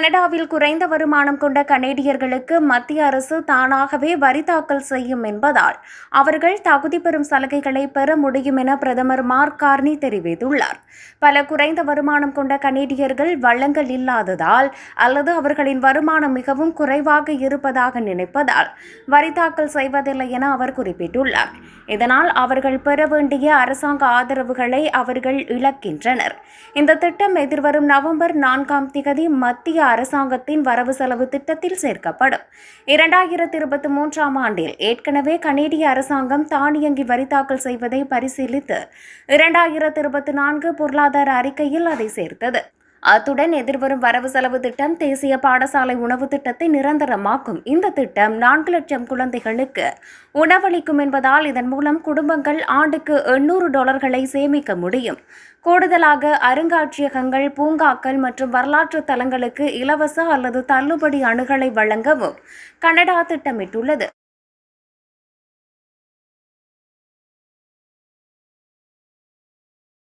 கனடாவில் குறைந்த வருமானம் கொண்ட கனேடியர்களுக்கு மத்திய அரசு தானாகவே வரி தாக்கல் செய்யும் என்பதால் அவர்கள் தகுதி பெறும் சலுகைகளை பெற முடியும் என பிரதமர் மார்க் கார்னி தெரிவித்துள்ளார். பல குறைந்த வருமானம் கொண்ட கனேடியர்கள் வளங்கள் இல்லாததால் அல்லது அவர்களின் வருமானம் மிகவும் குறைவாக இருப்பதாக நினைப்பதால் வரி தாக்கல் செய்வதில்லை என அவர் குறிப்பிட்டுள்ளார். இதனால் அவர்கள் பெற வேண்டிய அரசாங்க ஆதரவுகளை அவர்கள் இழக்கின்றனர். இந்த திட்டம் எதிர்வரும் நவம்பர் நான்காம் திகதி மத்திய அரசாங்கத்தின் வரவு செலவு திட்டத்தில் சேர்க்கப்படும். இரண்டாயிரத்தி இருபத்தி மூன்றாம் ஆண்டில் ஏற்கனவே கனேடிய அரசாங்கம் தானியங்கி வரி தாக்கல் செய்வதை பரிசீலித்து இரண்டாயிரத்தி இருபத்தி நான்கு பொருளாதார அறிக்கையில் அதை சேர்த்தது. அத்துடன் எதிர்வரும் வரவு செலவு திட்டம் தேசிய பாடசாலை உணவு திட்டத்தை நிரந்தரமாக்கும். இந்த திட்டம் நான்கு லட்சம் குழந்தைகளுக்கு உணவளிக்கும் என்பதால் இதன் மூலம் குடும்பங்கள் ஆண்டுக்கு எண்ணூறு டாலர்களை சேமிக்க முடியும். கூடுதலாக அருங்காட்சியகங்கள் பூங்காக்கள் மற்றும் வரலாற்று தலங்களுக்கு இலவச அல்லது தள்ளுபடி அணுகலை வழங்கவும் கனடா திட்டமிட்டுள்ளது.